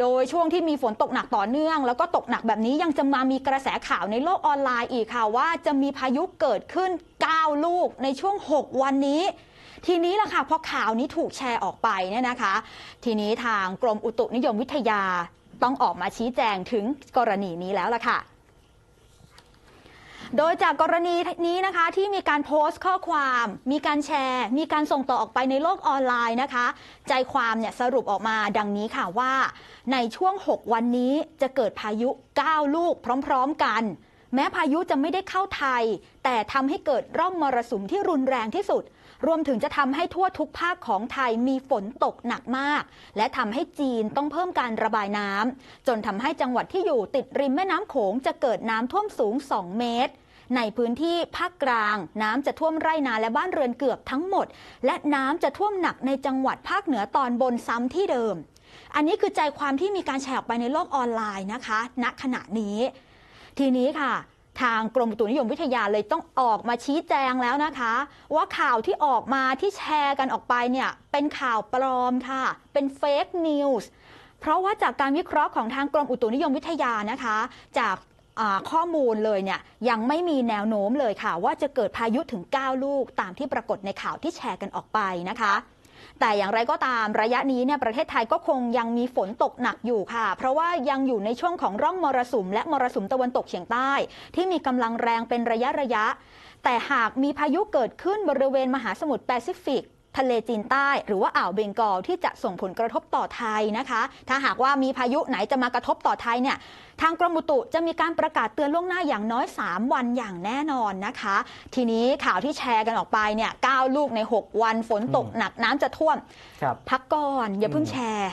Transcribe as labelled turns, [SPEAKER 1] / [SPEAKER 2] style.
[SPEAKER 1] โดยช่วงที่มีฝนตกหนักต่อเนื่อง แล้วก็ตกหนักแบบนี้ยังจะมามีกระแสข่าวในโลกออนไลน์อีกค่ะว่าจะมีพายุเกิดขึ้น 9 ลูกในช่วง 6 วันนี้ทีนี้ล่ะค่ะพอข่าวนี้ถูกแชร์ออกไปเนี่ยนะคะ ทีนี้ทางกรมอุตุนิยมวิทยาต้องออกมาชี้แจงถึงกรณีนี้แล้วล่ะค่ะ โดยจากกรณีนี้นะคะที่มีการโพสต์ข้อความ มีการแชร์ มีการส่งต่อออกไปในโลกออนไลน์นะคะ ใจความเนี่ยสรุปออกมาดังนี้ค่ะว่า ในช่วง 6 วันนี้จะเกิดพายุ 9 ลูกพร้อม ๆ กัน แม้พายุจะไม่ได้เข้าไทย แต่ทำให้เกิดร่องมรสุมที่รุนแรงที่สุด รวมถึงจะทำให้ทั่วทุกภาคของไทยมีฝนตกหนักมาก และทำให้จีนต้องเพิ่มการระบายน้ำจนทำให้จังหวัดที่อยู่ติดริมแม่น้ำโขงจะเกิดน้ำท่วมสูง 2 เมตร ในพื้นที่ภาคกลาง น้ำจะท่วมไร่นาและบ้านเรือนเกือบทั้งหมด และน้ำจะท่วมหนักในจังหวัดภาคเหนือตอนบนซ้ำที่เดิม อันนี้คือใจความที่มีการแชร์ออกไปในโลกออนไลน์นะคะ ณขณะนี้ ทีนี้ค่ะทางกรมอุตุนิยมวิทยาเลยต้องออกมาชี้แจงแล้วนะคะ ว่าข่าวที่ออกมาที่แชร์กันออกไปเนี่ย เป็นข่าวปลอมค่ะ เป็นเฟกนิวส์เพราะว่าจากการวิเคราะห์ของทางกรมอุตุนิยมวิทยานะคะ จาก ข้อมูลเลยเนี่ยยังไม่มีแนวโน้มเลยค่ะ ว่าจะเกิดพายุถึง 9 ลูกตามที่ปรากฏในข่าวที่แชร์กันออกไปนะคะ แต่อย่างไรก็ตามระยะนี้เนี่ยประเทศไทยก็คงยังมีฝนตกหนักอยู่ค่ะ เพราะว่ายังอยู่ในช่วงของร่องมรสุมและมรสุมตะวันตกเฉียงใต้ ที่มีกำลังแรงเป็นระยะระยะ แต่หากมีพายุเกิดขึ้นบริเวณมหาสมุทรแปซิฟิก ทะเลจีนใต้ หรือว่าอ่าวเบงกอลที่จะส่งผลกระทบต่อไทยนะคะ ถ้าหากว่ามีพายุไหนจะมากระทบต่อไทยเนี่ยทางกรมอุตุจะมีการประกาศเตือนล่วงหน้าอย่างน้อย 3 วันอย่างแน่นอนนะคะ ทีนี้ข่าวที่แชร์กันออกไปเนี่ย9ลูกใน 6 วันฝนตกหนักน้ำจะท่วม
[SPEAKER 2] ครับ
[SPEAKER 1] พักก่อนอย่าเพิ่งแชร์